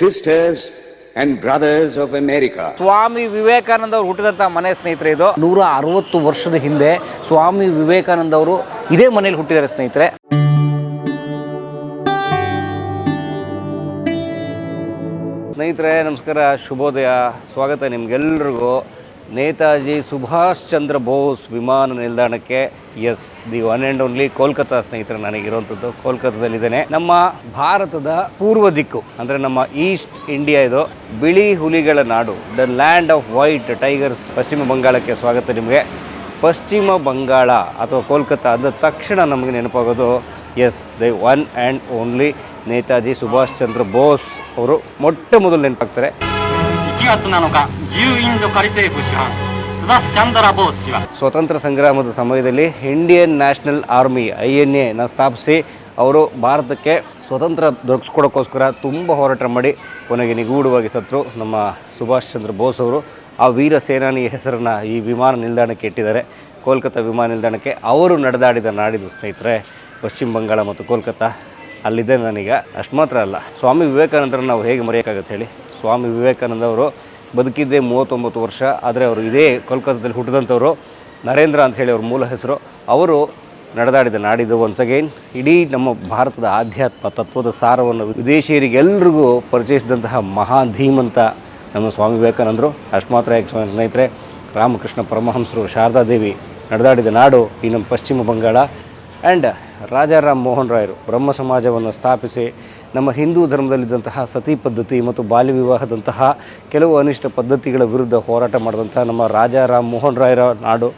sisters and brothers of America. Swami Vivekananda ಅವರು ಹುಟ್ಟಿದಂಥ ಮನೆ ಸ್ನೇಹಿತರೆ ಇದು. ನೂರ ಅರವತ್ತು ವರ್ಷದ ಹಿಂದೆ ಸ್ವಾಮಿ ವಿವೇಕಾನಂದ ಅವರು ಇದೇ ಮನೇಲಿ ಹುಟ್ಟಿದ್ದಾರೆ ಸ್ನೇಹಿತರೆ. ಸ್ನೇಹಿತರೆ, ನಮಸ್ಕಾರ, ಶುಭೋದಯ. ಸ್ವಾಗತ ನಿಮ್ಗೆಲ್ರಿಗೂ. ನೇತಾಜಿ ಸುಭಾಷ್ ಚಂದ್ರ ಬೋಸ್ ವಿಮಾನ ನಿಲ್ದಾಣಕ್ಕೆ as the one and only Kolkata ಸ್ನೇಹಿತರೆ ನನಗಿರುವಂಥದ್ದು ಕೋಲ್ಕತ್ತಾದಲ್ಲಿದ್ದೇನೆ ನಮ್ಮ ಭಾರತದ ಪೂರ್ವ ದಿಕ್ಕು, ಅಂದರೆ ನಮ್ಮ ಈಸ್ಟ್ ಇಂಡಿಯಾ ಇದು, ಬಿಳಿ ಹುಲಿಗಳ ನಾಡು the land of white tigers ಪಶ್ಚಿಮ ಬಂಗಾಳಕ್ಕೆ ಸ್ವಾಗತ ನಿಮಗೆ. ಪಶ್ಚಿಮ ಬಂಗಾಳ ಅಥವಾ ಕೋಲ್ಕತ್ತಾ ಅಂದ ತಕ್ಷಣ ನಮಗೆ ನೆನಪಾಗೋದು as the one and only Netaji Subhash Chandra Bose ಅವರು ಮೊಟ್ಟ ಮೊದಲು ನೆನಪಾಗ್ತಾರೆ. 1月7日自由インド仮政府主犯スダス・チャンダラ・ボース氏は ಸ್ವಾತಂತ್ರ್ಯ ಸಂಗ್ರಾಮದ ಸಮಯದಲ್ಲಿ Indian National Army I N ಎನ ಸ್ಥಾಪಿಸಿ ಅವರು ಭಾರತಕ್ಕೆ ಸ್ವತಂತ್ರ ದೊರಕಿಸ್ಕೊಡೋಕ್ಕೋಸ್ಕರ ತುಂಬ ಹೋರಾಟ ಮಾಡಿ ಕೊನೆಗೆ ನಿಗೂಢವಾಗಿ ಸತ್ರು ನಮ್ಮ ಸುಭಾಷ್ ಚಂದ್ರ ಬೋಸ್ ಅವರು ಆ ವೀರ ಸೇನಾನಿ ಹೆಸರನ್ನು ಈ ವಿಮಾನ ನಿಲ್ದಾಣಕ್ಕೆ ಇಟ್ಟಿದ್ದಾರೆ ಕೋಲ್ಕತ್ತಾ ವಿಮಾನ ನಿಲ್ದಾಣಕ್ಕೆ ಅವರು ನಡೆದಾಡಿದ ನಾಡಿದು ಸ್ನೇಹಿತರೆ ಪಶ್ಚಿಮ ಬಂಗಾಳ ಮತ್ತು ಕೋಲ್ಕತ್ತಾ ಅಲ್ಲಿದೆ ನನಗ ಅಷ್ಟು ಮಾತ್ರ ಅಲ್ಲ ಸ್ವಾಮಿ ವಿವೇಕಾನಂದರನ್ನು ನಾವು ಹೇಗೆ ಮರೆಯೋಕ್ಕಾಗತ್ತೆ ಹೇಳಿ ಸ್ವಾಮಿ ವಿವೇಕಾನಂದ ಅವರು ಬದುಕಿದ್ದೇ ಮೂವತ್ತೊಂಬತ್ತು ವರ್ಷ, ಆದರೆ ಅವರು ಇದೇ ಕೋಲ್ಕತ್ತಾದಲ್ಲಿ ಹುಟ್ಟಿದಂಥವರು. ನರೇಂದ್ರ ಅಂತ ಹೇಳಿ ಅವ್ರ ಮೂಲ ಹೆಸರು. ಅವರು ನಡೆದಾಡಿದ ನಾಡಿದ್ದು ಒನ್ಸ್ ಅಗೈನ್ ಇಡೀ ನಮ್ಮ ಭಾರತದ ಆಧ್ಯಾತ್ಮ ತತ್ವದ ಸಾರವನ್ನು ವಿದೇಶಿಯರಿಗೆಲ್ಲರಿಗೂ ಪರಿಚಯಿಸಿದಂತಹ ಮಹಾನ್ ಧೀಮಂತ ನಮ್ಮ ಸ್ವಾಮಿ ವಿವೇಕಾನಂದರು. ಅಷ್ಟು ಮಾತ್ರ ಯಾಕೆ ಸ್ನೇಹಿತರೆ, ರಾಮಕೃಷ್ಣ ಪರಮಹಂಸರು ಶಾರದಾದೇವಿ ನಡೆದಾಡಿದ ನಾಡು ಈ ನಮ್ಮ ಪಶ್ಚಿಮ ಬಂಗಾಳ. ಆ್ಯಂಡ್ ರಾಜಾರಾಮ್ ಮೋಹನ್ ರಾಯರು ಬ್ರಹ್ಮ ಸಮಾಜವನ್ನು ಸ್ಥಾಪಿಸಿ ನಮ್ಮ ಹಿಂದೂ ಧರ್ಮದಲ್ಲಿದ್ದಂತಹ ಸತಿ ಪದ್ಧತಿ ಮತ್ತು ಬಾಲ್ಯ ವಿವಾಹದಂತಹ ಕೆಲವು ಅನಿಷ್ಟ ಪದ್ಧತಿಗಳ ವಿರುದ್ಧ ಹೋರಾಟ ಮಾಡಿದಂಥ ನಮ್ಮ ರಾಜಾರಾಮ್ ಮೋಹನ್ ರಾಯರ ನಾಡು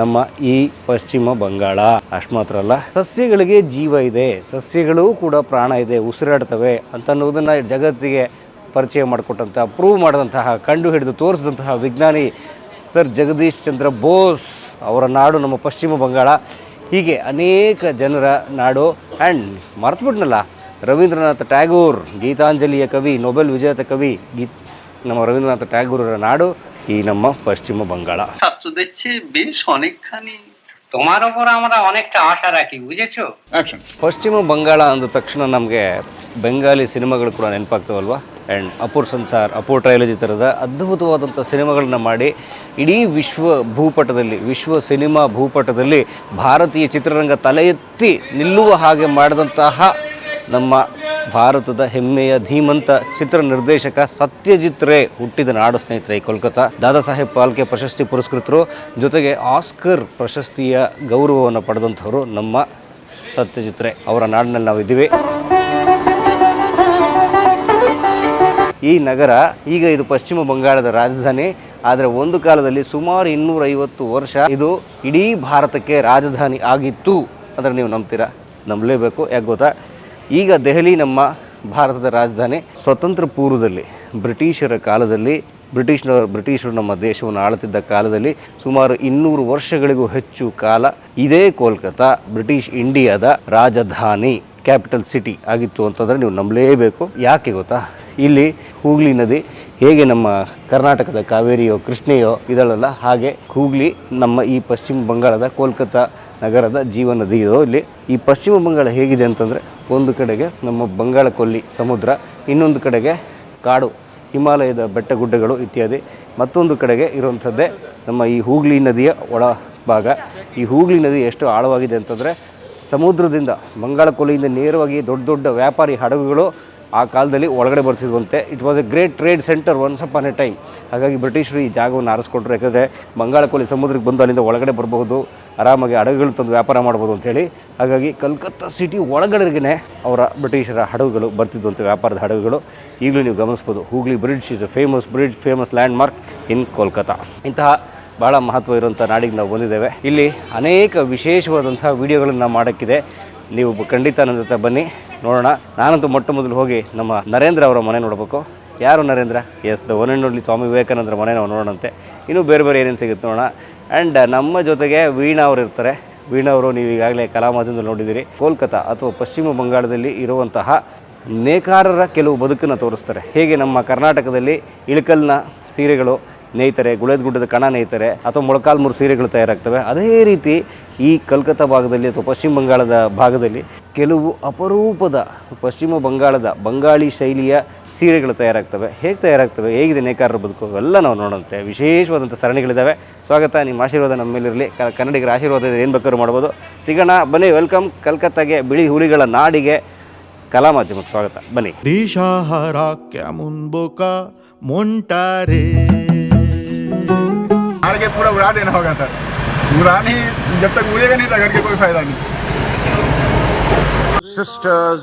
ನಮ್ಮ ಈ ಪಶ್ಚಿಮ ಬಂಗಾಳ. ಅಷ್ಟು ಮಾತ್ರ ಅಲ್ಲ, ಸಸ್ಯಗಳಿಗೆ ಜೀವ ಇದೆ, ಸಸ್ಯಗಳು ಕೂಡ ಪ್ರಾಣ ಇದೆ, ಉಸಿರಾಡ್ತವೆ ಅಂತ ಅನ್ನೋದನ್ನು ಜಗತ್ತಿಗೆ ಪರಿಚಯ ಮಾಡಿಕೊಟ್ಟಂಥ ಪ್ರೂವ್ ಮಾಡಿದಂತಹ ಕಂಡು ಹಿಡಿದು ತೋರಿಸಿದಂತಹ ವಿಜ್ಞಾನಿ ಸರ್ ಜಗದೀಶ್ ಚಂದ್ರ ಬೋಸ್ ಅವರ ನಾಡು ನಮ್ಮ ಪಶ್ಚಿಮ ಬಂಗಾಳ. ಹೀಗೆ ಅನೇಕ ಜನರ ನಾಡು. ಆ್ಯಂಡ್ ಮರ್ತುಬಿಟ್ನಲ್ಲ ರವೀಂದ್ರನಾಥ ಟ್ಯಾಗೂರ್ ಗೀತಾಂಜಲಿಯ ಕವಿ ನೊಬೆಲ್ ವಿಜೇತ ಕವಿ ಗೀತ್ ನಮ್ಮ ರವೀಂದ್ರನಾಥ ಟ್ಯಾಗೂರರ ನಾಡು ಈ ನಮ್ಮ ಪಶ್ಚಿಮ ಬಂಗಾಳ ছাত্র দেখছে বেশ অনেকখানি তোমার ওপর আমরা অনেকটা আশা রাখি বুঝেছো ಪಶ್ಚಿಮ ಬಂಗಾಳ ಅಂದ ತಕ್ಷಣ ನಮಗೆ ಬೆಂಗಾಲಿ ಸಿನಿಮಾಗಳು ಕೂಡ ನೆನಪಾಗ್ತವಲ್ವ ಆ್ಯಂಡ್ ಅಪೂರ್ ಸಂಸಾರ್ ಅಪೂರ್ ಟ್ರೈಲಜಿ ಥರದ ಅದ್ಭುತವಾದಂಥ ಸಿನಿಮಾಗಳನ್ನ ಮಾಡಿ ಇಡೀ ವಿಶ್ವ ಭೂಪಟದಲ್ಲಿ ವಿಶ್ವ ಸಿನಿಮಾ ಭೂಪಟದಲ್ಲಿ ಭಾರತೀಯ ಚಿತ್ರರಂಗ ತಲೆ ಎತ್ತಿ ನಿಲ್ಲುವ ಹಾಗೆ ಮಾಡಿದಂತಹ ನಮ್ಮ ಭಾರತದ ಹೆಮ್ಮೆಯ ಧೀಮಂತ ಚಿತ್ರ ನಿರ್ದೇಶಕ ಸತ್ಯಜಿತ್ ರೇ ಹುಟ್ಟಿದ ನಾಡು ಸ್ನೇಹಿತರೆ ಕೋಲ್ಕತ್ತಾ ದಾದಾ ಸಾಹೇಬ್ ಪಾಲ್ಕೆ ಪ್ರಶಸ್ತಿ ಪುರಸ್ಕೃತರು, ಜೊತೆಗೆ ಆಸ್ಕರ್ ಪ್ರಶಸ್ತಿಯ ಗೌರವವನ್ನು ಪಡೆದಂಥವರು ನಮ್ಮ ಸತ್ಯಜಿತ್ ರೇ ಅವರ ನಾಡಿನಲ್ಲಿ ನಾವು ಇದ್ದೀವಿ ಈ ನಗರ ಈಗ ಇದು ಪಶ್ಚಿಮ ಬಂಗಾಳದ ರಾಜಧಾನಿ, ಆದರೆ ಒಂದು ಕಾಲದಲ್ಲಿ ಸುಮಾರು ಇನ್ನೂರೈವತ್ತು ವರ್ಷ ಇದು ಇಡೀ ಭಾರತಕ್ಕೆ ರಾಜಧಾನಿ ಆಗಿತ್ತು. ಅಂದರೆ ನೀವು ನಂಬ್ತೀರಾ? ನಂಬಲೇಬೇಕು, ಯಾಕೆ ಗೊತ್ತಾ? ಈಗ ದೆಹಲಿ ನಮ್ಮ ಭಾರತದ ರಾಜಧಾನಿ ಸ್ವತಂತ್ರ ಪೂರ್ವದಲ್ಲಿ ಬ್ರಿಟಿಷರ ಕಾಲದಲ್ಲಿ ಬ್ರಿಟಿಷ್ನವರು ಬ್ರಿಟಿಷರು ನಮ್ಮ ದೇಶವನ್ನು ಆಳುತ್ತಿದ್ದ ಕಾಲದಲ್ಲಿ ಸುಮಾರು ಇನ್ನೂರು ವರ್ಷಗಳಿಗೂ ಹೆಚ್ಚು ಕಾಲ ಇದೇ ಕೋಲ್ಕತ್ತಾ ಬ್ರಿಟಿಷ್ ಇಂಡಿಯಾದ ರಾಜಧಾನಿ, ಕ್ಯಾಪಿಟಲ್ ಸಿಟಿ ಆಗಿತ್ತು ಅಂತಂದರೆ ನೀವು ನಂಬಲೇಬೇಕು. ಯಾಕೆ ಗೊತ್ತಾ? ಇಲ್ಲಿ ಹೂಗ್ಲಿ ನದಿ ಹೇಗೆ ನಮ್ಮ ಕರ್ನಾಟಕದ ಕಾವೇರಿಯೋ, ಕೃಷ್ಣೆಯೋ ಇದಳಲ್ಲ ಹಾಗೆ ಹೂಗ್ಲಿ ನಮ್ಮ ಈ ಪಶ್ಚಿಮ ಬಂಗಾಳದ ಕೋಲ್ಕತ್ತಾ ನಗರದ ಜೀವ ನದಿ ಇದೋ. ಇಲ್ಲಿ ಈ ಪಶ್ಚಿಮ ಬಂಗಾಳ ಹೇಗಿದೆ ಅಂತಂದರೆ ಒಂದು ಕಡೆಗೆ ನಮ್ಮ ಬಂಗಾಳ ಕೊಲ್ಲಿ ಸಮುದ್ರ, ಇನ್ನೊಂದು ಕಡೆಗೆ ಕಾಡು, ಹಿಮಾಲಯದ ಬೆಟ್ಟ ಗುಡ್ಡಗಳು ಇತ್ಯಾದಿ. ಮತ್ತೊಂದು ಕಡೆಗೆ ಇರುವಂಥದ್ದೇ ನಮ್ಮ ಈ ಹೂಗ್ಲಿ ನದಿಯ ಒಳ ಭಾಗ. ಈ ಹೂಗ್ಲಿ ನದಿ ಎಷ್ಟು ಆಳವಾಗಿದೆ ಅಂತಂದರೆ ಸಮುದ್ರದಿಂದ, ಬಂಗಾಳ ಕೊಲ್ಲಿಯಿಂದ ನೇರವಾಗಿ ದೊಡ್ಡ ದೊಡ್ಡ ವ್ಯಾಪಾರಿ ಹಡಗುಗಳು ಆ ಕಾಲದಲ್ಲಿ ಒಳಗಡೆ ಬರ್ತಿದ್ವಂತೆ. It was a great trade centre once on a time ಹಾಗಾಗಿ ಬ್ರಿಟಿಷರು ಈ ಜಾಗವನ್ನು ಆರಿಸ್ಕೊಟ್ರು ಯಾಕಂದರೆ ಬಂಗಾಳ ಕೋಲಿ ಸಮುದ್ರಕ್ಕೆ ಬಂದು ಅಲ್ಲಿಂದ ಒಳಗಡೆ ಬರಬಹುದು, ಆರಾಮಾಗಿ ಹಡಗುಗಳು ತಂದು ವ್ಯಾಪಾರ ಮಾಡ್ಬೋದು ಅಂತೇಳಿ ಹಾಗಾಗಿ ಕಲ್ಕತ್ತಾ ಸಿಟಿ ಒಳಗಡೆಗೆ ಅವರ ಬ್ರಿಟಿಷರ ಹಡಗುಗಳು ಬರ್ತಿದ್ವಂತೆ, ವ್ಯಾಪಾರದ ಹಡಗುಗಳು. ಈಗಲೂ ನೀವು ಗಮನಿಸ್ಬೋದು Hooghly bridge is a famous bridge famous landmark in Kolkata ಇಂತಹ ಭಾಳ ಮಹತ್ವ ಇರುವಂಥ ನಾಡಿಗೆ ನಾವು ಬಂದಿದ್ದೇವೆ. ಇಲ್ಲಿ ಅನೇಕ ವಿಶೇಷವಾದಂತಹ ವಿಡಿಯೋಗಳನ್ನು ಮಾಡೋಕ್ಕಿದೆ. ನೀವು ಖಂಡಿತ ನನ್ನ ಜೊತೆ ಬನ್ನಿ. ನೋಡೋಣ. ನಾನಂತೂ ಮೊಟ್ಟ ಮೊದಲು ಹೋಗಿ ನಮ್ಮ ನರೇಂದ್ರ ಅವರ ಮನೆ ನೋಡಬೇಕು. ಯಾರು Narendra? As the one and only Swami ವಿವೇಕಾನಂದರ ಮನೆ ನಾವು ನೋಡೋಣಂತೆ. ಇನ್ನೂ ಬೇರೆ ಬೇರೆ ಏನೇನು ಸಿಗುತ್ತೆ ನೋಡೋಣ. ಆ್ಯಂಡ್ ನಮ್ಮ ಜೊತೆಗೆ ವೀಣಾ ಅವರು ಇರ್ತಾರೆ. ವೀಣಾ ಅವರು ನೀವು ಈಗಾಗಲೇ ಕಲಾಮಾಧ್ಯಮದಲ್ಲಿ ನೋಡಿದ್ದೀರಿ. ಕೋಲ್ಕತ್ತಾ ಅಥವಾ ಪಶ್ಚಿಮ ಬಂಗಾಳದಲ್ಲಿ ಇರುವಂತಹ ನೇಕಾರರ ಕೆಲವು ಬದುಕನ್ನು ತೋರಿಸ್ತಾರೆ. ಹೇಗೆ ನಮ್ಮ ಕರ್ನಾಟಕದಲ್ಲಿ ಇಳಕಲ್ನ ಸೀರೆಗಳು ನೇಯ್ತಾರೆ, ಗುಳೇದಗುಡ್ಡದ ಕಣ ನೇಯ್ತಾರೆ, ಅಥವಾ ಮೊಳಕಾಲ್ಮೂರು ಸೀರೆಗಳು ತಯಾರಾಗ್ತವೆ. ಅದೇ ರೀತಿ ಈ ಕಲ್ಕತ್ತಾ ಭಾಗದಲ್ಲಿ ಅಥವಾ ಪಶ್ಚಿಮ ಬಂಗಾಳದ ಭಾಗದಲ್ಲಿ ಕೆಲವು ಅಪರೂಪದ ಪಶ್ಚಿಮ ಬಂಗಾಳದ ಬಂಗಾಳಿ ಶೈಲಿಯ ಸೀರೆಗಳು ತಯಾರಾಗ್ತವೆ. ಹೇಗೆ ತಯಾರಾಗ್ತವೆ? ಹೇಗಿದೆ ನೇಕಾರರು ಬದುಕು? ಎಲ್ಲ ನಾವು ನೋಡೋಂತೆ ವಿಶೇಷವಾದಂಥ ಸರಣಿಗಳಿದ್ದಾವೆ ಸ್ವಾಗತ. ನಿಮ್ಮ ಆಶೀರ್ವಾದ ನಮ್ಮ ಮೇಲಿರಲಿ. ಕನ್ನಡಿಗರ ಆಶೀರ್ವಾದ ಏನು ಬೇಕಾದ್ರೂ ಮಾಡ್ಬೋದು. ಸಿಗೋಣ. ಬನ್ನಿ. ವೆಲ್ಕಮ್. ಕಲ್ಕತ್ತಾಗೆ ಬಿಳಿ ಹುಲಿಗಳ ನಾಡಿಗೆ ಕಲಾ ಮಾಧ್ಯಮಕ್ಕೆ ಸ್ವಾಗತ. ಬನ್ನಿ. ದಿಶಾಹಾರ ಕ್ಯಾಮುನ್ಬೋಕ ಮೊಂಟಾರೆ. आगे पूरा उड़ा देना जब तक उड़ेगा Sisters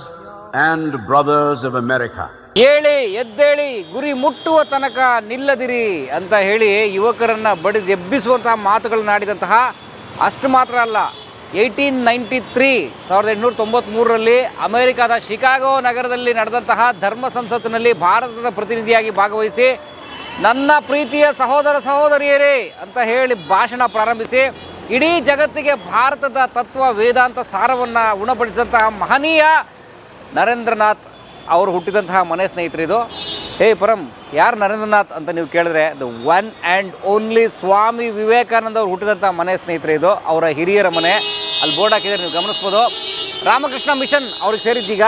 and brothers of America. ಹೇಳಿ ಎದ್ದೇಳಿ, ಗುರಿ ಮುಟ್ಟುವ ತನಕ ನಿಲ್ಲದಿರಿ ಅಂತ ಹೇಳಿ ಯುವಕರನ್ನ ಬಡಿದು ಎಬ್ಬಿಸುವಂತಹ ಮಾತುಗಳನ್ನಾಡಿದಂತಹ ಅಷ್ಟು ಮಾತ್ರ ಅಲ್ಲ, ಏಯ್ಟೀನ್ ನೈಂಟಿ ತ್ರೀ, ಸಾವಿರದ ಎಂಟುನೂರ ತೊಂಬತ್ತ್ಮೂರರಲ್ಲಿ ಅಮೆರಿಕದ ಶಿಕಾಗೋ ನಗರದಲ್ಲಿ ನಡೆದಂತಹ ಧರ್ಮ ಸಂಸತ್ತಿನಲ್ಲಿ ಭಾರತದ ಪ್ರತಿನಿಧಿಯಾಗಿ ಭಾಗವಹಿಸಿ, ನನ್ನ ಪ್ರೀತಿಯ ಸಹೋದರ ಸಹೋದರಿಯರೇ ಅಂತ ಹೇಳಿ ಭಾಷಣ ಪ್ರಾರಂಭಿಸಿ ಇಡೀ ಜಗತ್ತಿಗೆ ಭಾರತದ ತತ್ವ, ವೇದಾಂತ ಸಾರವನ್ನು ಉಣಪಡಿಸಿದಂತಹ ಮಹನೀಯ ನರೇಂದ್ರನಾಥ್ ಅವರು ಹುಟ್ಟಿದಂತಹ ಮನೆ ಸ್ನೇಹಿತರು ಇದು. ಹೇ ಪರಂ, ಯಾರು ನರೇಂದ್ರನಾಥ್ ಅಂತ ನೀವು ಕೇಳಿದ್ರೆ the one and only Swami Vivekananda ಅವರು ಹುಟ್ಟಿದಂಥ ಮನೆ ಸ್ನೇಹಿತರು ಇದು, ಅವರ ಹಿರಿಯರ ಮನೆ. ಅಲ್ಲಿ ಬೋರ್ಡ್ ಹಾಕಿದರೆ ನೀವು ಗಮನಿಸ್ಬೋದು. ರಾಮಕೃಷ್ಣ ಮಿಷನ್ ಅವ್ರಿಗೆ ಸೇರಿದ್ದೀಗ.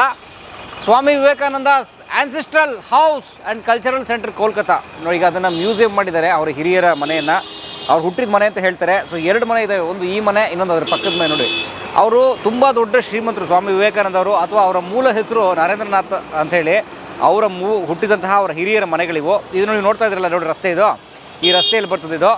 Swami Vivekananda ancestral house and cultural centre Kolkata ಈಗ ಅದನ್ನು ಮ್ಯೂಸಿಯಂ ಮಾಡಿದ್ದಾರೆ, ಅವರ ಹಿರಿಯರ ಮನೆಯನ್ನು. ಅವ್ರು ಹುಟ್ಟಿದ ಮನೆ ಅಂತ ಹೇಳ್ತಾರೆ. ಸೊ ಎರಡು ಮನೆ ಇದೆ. ಒಂದು ಈ ಮನೆ, ಇನ್ನೊಂದು ಅದರ ಪಕ್ಕದ ಮನೆ ನೋಡಿ. ಅವರು ತುಂಬ ದೊಡ್ಡ ಶ್ರೀಮಂತರು, ಸ್ವಾಮಿ ವಿವೇಕಾನಂದ ಅವರು ಅಥವಾ ಅವರ ಮೂಲ ಹೆಸರು ನರೇಂದ್ರನಾಥ್ ಅಂಥೇಳಿ. ಅವರ ಮೂ, ಹುಟ್ಟಿದಂತಹ ಅವರ ಹಿರಿಯರ ಮನೆಗಳಿವು. ಇದು ನೀವು ನೋಡ್ತಾ ಇದ್ರಲ್ಲ ನೋಡಿ ರಸ್ತೆ ಇದು. ಈ ರಸ್ತೆಯಲ್ಲಿ ಬರ್ತದೆ ಇದು.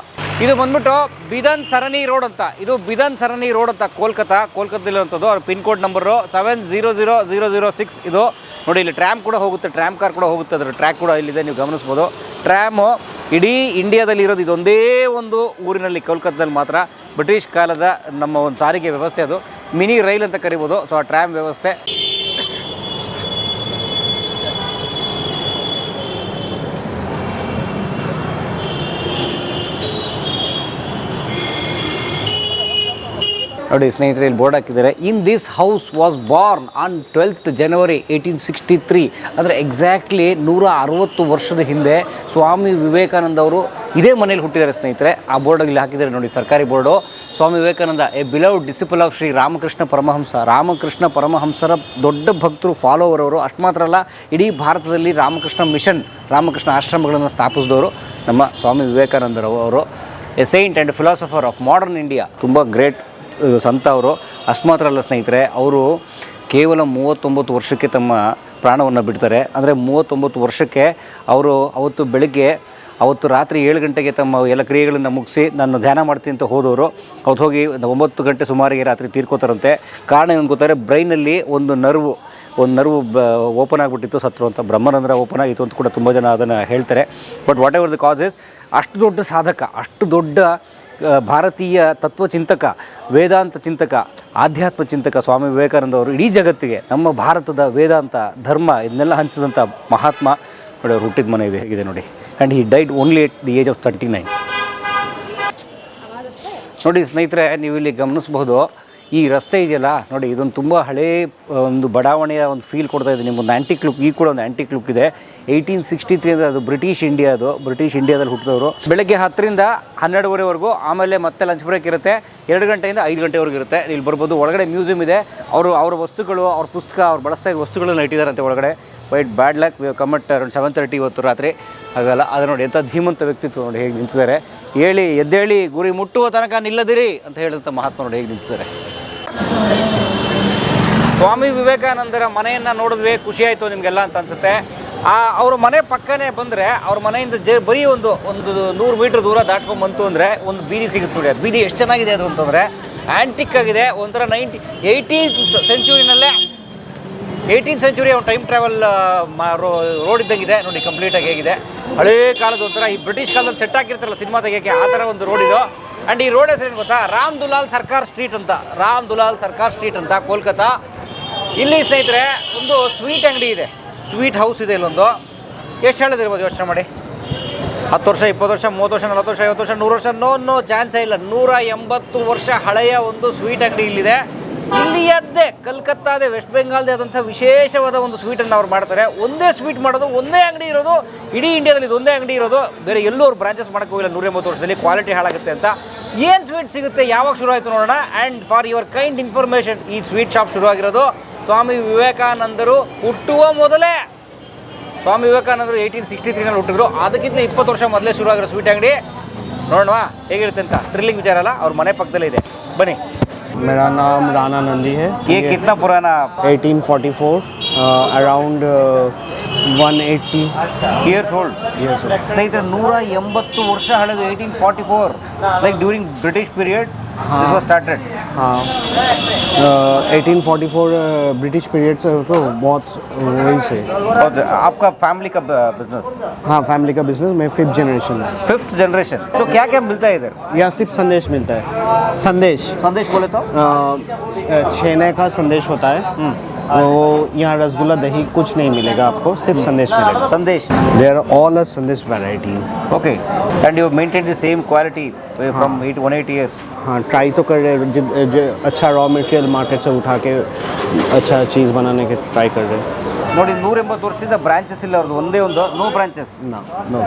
ಇದು ಬಂದ್ಬಿಟ್ಟು ಬಿದನ್ ಸರಣಿ ರೋಡ್ ಅಂತ. ಇದು ಬಿದನ್ ಸರಣಿ ರೋಡ್ ಅಂತ ಕೋಲ್ಕತ್ತಾ ಕೋಲ್ಕತ್ತದಲ್ಲಿರುವಂಥದ್ದು ಅವ್ರ pin code number seven zero zero zero zero six ಇದು. ನೋಡಿ, ಇಲ್ಲಿ ಟ್ರ್ಯಾಮ್ ಕೂಡ ಹೋಗುತ್ತೆ. ಟ್ರ್ಯಾಮ್ ಕಾರ್ ಕೂಡ ಹೋಗುತ್ತೆ. ಅದರ ಟ್ರ್ಯಾಕ್ ಕೂಡ ಇಲ್ಲಿದೆ. ನೀವು ಗಮನಿಸ್ಬೋದು. ಟ್ರ್ಯಾಮು ಇಡೀ ಇಂಡಿಯಾದಲ್ಲಿ ಇರೋದು ಇದೊಂದೇ ಒಂದು ಊರಿನಲ್ಲಿ ಕೋಲ್ಕತ್ತಾದಲ್ಲಿ ಮಾತ್ರ. ಬ್ರಿಟಿಷ್ ಕಾಲದ ನಮ್ಮ ಒಂದು ಸಾರಿಗೆ ವ್ಯವಸ್ಥೆ ಅದು. ಮಿನಿ ರೈಲ್ ಅಂತ ಕರಿಬೋದು. ಸೊ ಆ ಟ್ರ್ಯಾಮ್ ವ್ಯವಸ್ಥೆ. ನೋಡಿ ಸ್ನೇಹಿತರೆ, ಇಲ್ಲಿ ಬೋರ್ಡ್ ಹಾಕಿದ್ದಾರೆ. In this house was born on twelfth January eighteen sixty three ಅಂದರೆ ಎಕ್ಸಾಕ್ಟ್ಲಿ ನೂರ ಅರವತ್ತು ವರ್ಷದ ಹಿಂದೆ ಸ್ವಾಮಿ ವಿವೇಕಾನಂದ ಅವರು ಇದೇ ಮನೇಲಿ ಹುಟ್ಟಿದ್ದಾರೆ ಸ್ನೇಹಿತರೆ. ಆ ಬೋರ್ಡ್ ಇಲ್ಲಿ ಹಾಕಿದ್ದಾರೆ ನೋಡಿ ಸರ್ಕಾರಿ board. Swami Vivekananda, a beloved disciple of Shri Ramakrishna Paramahansa. Ramakrishna ಪರಮಹಂಸರ ದೊಡ್ಡ ಭಕ್ತರು ಫಾಲೋವರ್ ಅವರು. ಅಷ್ಟು ಮಾತ್ರ ಅಲ್ಲ, ಇಡೀ ಭಾರತದಲ್ಲಿ ರಾಮಕೃಷ್ಣ ಮಿಷನ್ ರಾಮಕೃಷ್ಣ ಆಶ್ರಮಗಳನ್ನು ಸ್ಥಾಪಿಸಿದವರು ನಮ್ಮ Swami ವಿವೇಕಾನಂದರವರು a saint and philosopher of modern India ತುಂಬ ಗ್ರೇಟ್ ಸಂತ ಅವರು ಅಷ್ಟು ಮಾತ್ರ ಅಲ್ಲ ಸ್ನೇಹಿತರೆ, ಅವರು ಕೇವಲ ಮೂವತ್ತೊಂಬತ್ತು ವರ್ಷಕ್ಕೆ ತಮ್ಮ ಪ್ರಾಣವನ್ನು ಬಿಡ್ತಾರೆ. ಅಂದರೆ ಮೂವತ್ತೊಂಬತ್ತು ವರ್ಷಕ್ಕೆ ಅವರು ಅವತ್ತು ಬೆಳಗ್ಗೆ, ಅವತ್ತು ರಾತ್ರಿ ಏಳು ಗಂಟೆಗೆ ತಮ್ಮ ಎಲ್ಲ ಕ್ರಿಯೆಗಳನ್ನು ಮುಗಿಸಿ ನಾನು ಧ್ಯಾನ ಮಾಡ್ತೀನಿ ಅಂತ ಹೋದವರು, ಅವತ್ತು ಹೋಗಿ ಒಂಬತ್ತು ಗಂಟೆ ಸುಮಾರಿಗೆ ರಾತ್ರಿ ತೀರ್ಕೋತಾರಂತೆ. ಕಾರಣ ಏನು ಗೊತ್ತಾರೆ ಬ್ರೈನಲ್ಲಿ ಒಂದು ನರ್ವು ಒಂದು ನರ್ವು ಬ, ಓಪನ್ ಆಗಿಬಿಟ್ಟಿತ್ತು, ಸತ್ರು ಅಂತ ಬ್ರಹ್ಮರಂಧ್ರ ಓಪನ್ ಆಗಿತ್ತು ಅಂತ ಕೂಡ ತುಂಬ ಜನ ಅದನ್ನು ಹೇಳ್ತಾರೆ. But whatever the causes ಅಷ್ಟು ದೊಡ್ಡ ಸಾಧಕ, ಅಷ್ಟು ದೊಡ್ಡ ಭಾರತೀಯ ತತ್ವಚಿಂತಕ, ವೇದಾಂತ ಚಿಂತಕ, ಆಧ್ಯಾತ್ಮ ಚಿಂತಕ ಸ್ವಾಮಿ ವಿವೇಕಾನಂದ ಅವರು ಇಡೀ ಜಗತ್ತಿಗೆ ನಮ್ಮ ಭಾರತದ ವೇದಾಂತ ಧರ್ಮ ಇದನ್ನೆಲ್ಲ ಹಂಚಿದಂಥ ಮಹಾತ್ಮ ನೋಡಿ ಅವ್ರು ಹುಟ್ಟಿದ ಮನೆ ಹೇಗಿದೆ ನೋಡಿ. And he died only at the age of thirty nine ನೋಡಿ ಸ್ನೇಹಿತರೆ, ನೀವು ಇಲ್ಲಿ ಗಮನಿಸಬಹುದು ಈ ರಸ್ತೆ ಇದೆಯಲ್ಲ, ನೋಡಿ ಇದೊಂದು ತುಂಬ ಹಳೇ ಒಂದು ಬಡಾವಣೆಯ ಒಂದು ಫೀಲ್ ಕೊಡ್ತಾ ಇದೆ ನಿಮ್ಮೊಂದು ಆ್ಯಂಟಿಕ್ ಲುಕ್ ಈ ಕೂಡ ಒಂದು ಆ್ಯಂಟಿಕ್ ಲುಕ್ ಇದೆ. ಏಯ್ಟೀನ್ ಸಿಕ್ಸ್ಟಿ ತ್ರೀ ಅದು ಬ್ರಿಟಿಷ್ ಇಂಡಿಯಾ ಅದು ಬ್ರಿಟಿಷ್ ಇಂಡಿಯಾದಲ್ಲಿ ಹುಟ್ಟಿದವರು. ಬೆಳಗ್ಗೆ ಹತ್ತರಿಂದ ಹನ್ನೆರಡುವರೆವರೆಗೂ ಆಮೇಲೆ ಮತ್ತೆ ಲಂಚ್ ಬ್ರೇಕ್ ಇರುತ್ತೆ. ಎರಡು ಗಂಟೆಯಿಂದ ಐದು ಗಂಟೆವರೆಗೂ ಇರುತ್ತೆ. ಇಲ್ಲಿ ಬರ್ಬೋದು, ಒಳಗಡೆ ಮ್ಯೂಸಿಯಂ ಇದೆ. ಅವರು, ಅವ್ರ ವಸ್ತುಗಳು, ಅವ್ರ ಪುಸ್ತಕ, ಅವ್ರು ಬಳಸ್ತಾ ಇಟ್ಟಿದ್ದಾರೆ ಅಂತ ಒಳಗಡೆ. Wait bad luck come at around seven thirty ಇವತ್ತು ರಾತ್ರಿ. ಹಾಗಲ್ಲ ಅದು ನೋಡಿ ಎಂಥ ಧೀಮಂತ ವ್ಯಕ್ತಿತ್ವ ನೋಡಿ ಹೇಗೆ ನಿಂತಿದ್ದಾರೆ. ಹೇಳಿ, ಎದ್ದೇಳಿ, ಗುರಿ ಮುಟ್ಟುವ ತನಕ ನಿಲ್ಲದಿರಿ ಅಂತ ಹೇಳಿದಂಥ ಮಹಾತ್ಮ ನೋಡಿ ಹೇಗೆ ನಿಂತಿದ್ದಾರೆ. ಸ್ವಾಮಿ ವಿವೇಕಾನಂದರ ಮನೆಯನ್ನು ನೋಡಿದ್ವಿ ಖುಷಿ ಆಯಿತು ನಿಮಗೆಲ್ಲ ಅಂತ ಅನಿಸುತ್ತೆ. ಆ, ಅವ್ರ ಮನೆ ಪಕ್ಕನೇ ಬಂದರೆ ಅವ್ರ ಮನೆಯಿಂದ ಜ, ಬರೀ ಒಂದು ಒಂದು ನೂರು ಮೀಟ್ರ್ ದೂರ ದಾಟ್ಕೊಂಡು ಬಂತು ಅಂದರೆ ಒಂದು ಬೀದಿ ಸಿಗುತ್ತೆ ನೋಡಿ. ಬೀದಿ ಎಷ್ಟು ಚೆನ್ನಾಗಿದೆ ಅದು ಅಂತಂದರೆ ಆ್ಯಂಟಿಕ್ ಆಗಿದೆ. ಒಂಥರ ನೈಂಟಿ ಏಯ್ಟೀನ್ ಸೆಂಚುರಿನಲ್ಲೇ ಏಯ್ಟೀನ್ ಸೆಂಚುರಿ ಒಂದು ಟೈಮ್ ಟ್ರಾವೆಲ್ ರೋಡ್ ಇದ್ದಂಗಿದೆ. ನೋಡಿ ಕಂಪ್ಲೀಟಾಗಿ ಹೇಗಿದೆ. ಹಳೇ ಕಾಲದ ಒಂಥರ ಈ ಬ್ರಿಟಿಷ್ ಕಾಲದಲ್ಲಿ ಸೆಟ್ ಆಗಿರ್ತಾರಲ್ಲ ಸಿನಿಮಾ ತೆಗಿಯೋಕ್ಕೆ, ಆ ಥರ ಒಂದು ರೋಡ್ ಇದು. ಆ್ಯಂಡ್ ಈ ರೋಡ್ ಹೆಸರು ಏನು ಗೊತ್ತಾ? ರಾಮ್ ದುಲಾಲ್ ಸರ್ಕಾರ್ ಸ್ಟ್ರೀಟ್ ಅಂತ. ರಾಮ್ ದುಲಾಲ್ ಸರ್ಕಾರ್ ಸ್ಟ್ರೀಟ್ ಅಂತ, ಕೋಲ್ಕತ್ತಾ. ಇಲ್ಲಿ ಸ್ನೇಹಿತರೆ, ಒಂದು ಸ್ವೀಟ್ ಅಂಗಡಿ ಇದೆ. ಸ್ವೀಟ್ ಹೌಸ್ ಇದೆ ಇಲ್ಲೊಂದು. ಎಷ್ಟು ಹೇಳೋದಿರ್ಬೋದು ಯೋಚನೆ ಮಾಡಿ. ಹತ್ತು ವರ್ಷ, ಇಪ್ಪತ್ತು ವರ್ಷ, ಮೂವತ್ತು ವರ್ಷ, ನಲವತ್ತು ವರ್ಷ, ಐವತ್ತು ವರ್ಷ, ನೂರು ವರ್ಷ, ನೋ ನೋ ಚಾನ್ಸೇ ಇಲ್ಲ. ನೂರ ಎಂಬತ್ತು ವರ್ಷ ಹಳೆಯ ಒಂದು ಸ್ವೀಟ್ ಅಂಗಡಿ ಇಲ್ಲಿದೆ. ಇಲ್ಲಿಯದ್ದೇ ಕಲ್ಕತ್ತಾದೇ ವೆಸ್ಟ್ ಬೆಂಗಾಲ್ದೇ ಆದಂಥ ವಿಶೇಷವಾದ ಒಂದು ಸ್ವೀಟನ್ನು ಅವ್ರು ಮಾಡ್ತಾರೆ. ಒಂದೇ ಸ್ವೀಟ್ ಮಾಡೋದು, ಒಂದೇ ಅಂಗಡಿ ಇರೋದು, ಇಡೀ ಇಂಡಿಯಾದಲ್ಲಿ ಇದು ಒಂದೇ ಅಂಗಡಿ ಇರೋದು. ಬೇರೆ ಎಲ್ಲೂ ಅವ್ರು ಬ್ರಾಂಚಸ್ ಮಾಡೋಕ್ಕೆ ಹೋಗಿಲ್ಲ. ನೂರ ಎಂಬತ್ತು ವರ್ಷದಲ್ಲಿ ಕ್ವಾಲಿಟಿ ಹಾಳಾಗುತ್ತೆ ಅಂತ. ಏನು ಸ್ವೀಟ್ ಸಿಗುತ್ತೆ? ಯಾವಾಗ ಶುರು ಆಯಿತು ನೋಡೋಣ. And for your kind information ಈ ಸ್ವೀಟ್ ಶಾಪ್ ಶುರುವಾಗಿರೋದು ಸ್ವಾಮಿ ವಿವೇಕಾನಂದರು ಹುಟ್ಟುವ ಮೊದಲೇ ಸ್ವಾಮಿ ವಿವೇಕಾನಂದರು ಏಯ್ಟೀನ್ ಸಿಕ್ಸ್ಟಿ ತ್ರೀನಲ್ಲಿ ಹುಟ್ಟಿದ್ರು ಅದಕ್ಕಿಂತ ಇಪ್ಪತ್ತು ವರ್ಷ ಮೊದಲೇ ಶುರುವಾಗಿರೋ ಸ್ವೀಟ್ ಅಂಗಡಿ ನೋಡೋಣ ಹೇಗಿರುತ್ತೆ ಅಂತ ಥ್ರಿಲ್ಲಿಂಗ್ ವಿಚಾರ ಅಲ್ಲ ಅವ್ರ ಮನೆ ಪಕ್ಕದಲ್ಲೇ ಇದೆ ಬನ್ನಿ मेरा नाम राणा नंदी है ये कितना पुराना 1844 अराउंड 180 ಇಯರ್ಸ್ ಓಲ್ಡ್ ಸ್ನೇಹಿತರೆ ನೂರ ಎಂಬತ್ತು ವರ್ಷ ಹಳೆದು eighteen forty four like during British period हाँ दिस वाज स्टार्टेड हाँ। Eighteen forty four British period से तो बहुत वहीं से। और आपका फैमिली का बिज़नेस हाँ फैमिली का बिज़नेस मैं फिफ्थ जनरेशन फिफ्थ जनरेशन तो क्या क्या मिलता है इधर? यहाँ सिर्फ़ संदेश मिलता है। संदेश। संदेश बोले तो? छेने का संदेश होता है। हम्म। वो यहाँ रसगुल्ला दही कुछ नहीं मिलेगा आपको सिर्फ संदेश मिलेगा संदेश they're all a sandesh variety okay and you maintain the same quality from eight one eight years हाँ ट्राई तो कर रहे हैं जित- जो अच्छा रॉ मटेरियल मार्केट से उठा के अच्छा चीज़ बनाने के ट्राई कर रहे हैं ನೋಡಿ ನೂರ ಎಂಬತ್ತು ವರ್ಷದಿಂದ ಬ್ರಾಂಚಸ್ ಇಲ್ಲ ಅವ್ರದ್ದು ಒಂದೇ ಒಂದು ನೋ ಬ್ರಾಂಚಸ್ ना नो